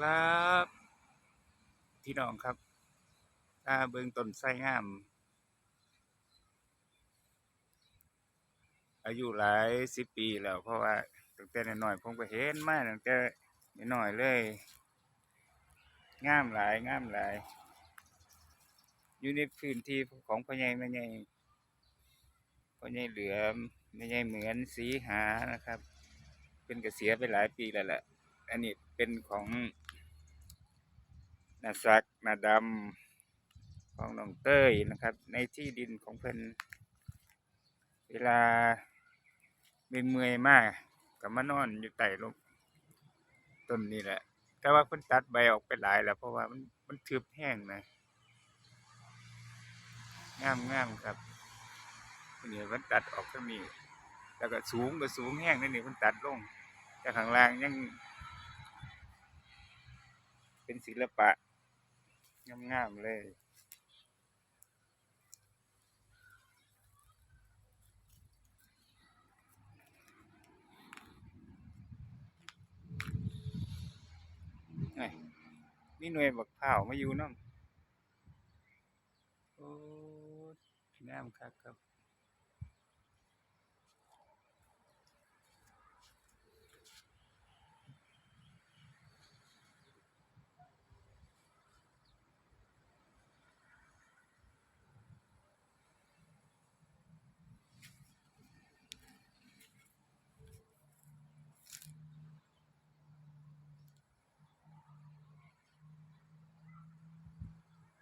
ครับพี่น้องครับถ้าเบิ่งต้นไส้งาม อายุหลายสิบปีแล้ว เพราะว่าตั้งแต่น้อยผมก็เห็นมาตั้งแต่น้อยเลยงามหลายงามหลาย อยู่ในพื้นที่ของพ่อใหญ่แม่ใหญ่พ่อใหญ่เหลือมแม่ใหญ่เหมือนสีหานะครับ เป็นเกษียณไปหลายปีแล้วแหละอันนี้เป็นของ นาซักนาดำของน้องเต้ยนะครับ ในที่ดินของเพิ่นเวลาเมื่อยมากก็มานอนอยู่ใต้ลมต้นนี้แหละ แต่ว่าเพิ่นตัดใบออกไปหลายแล้ว เพราะว่ามันมันทึบแห้งนะงามงามครับอันนี้มันตัดออกข้างนี้แล้วก็สูงก็สูงแห้งนี่นี่มันตัดลงแต่ข้างล่างยัง เป็นศิลปะ งามๆเลยนี่หน่วยบักเผามาอยู่น้ำโอ้งามครับครับ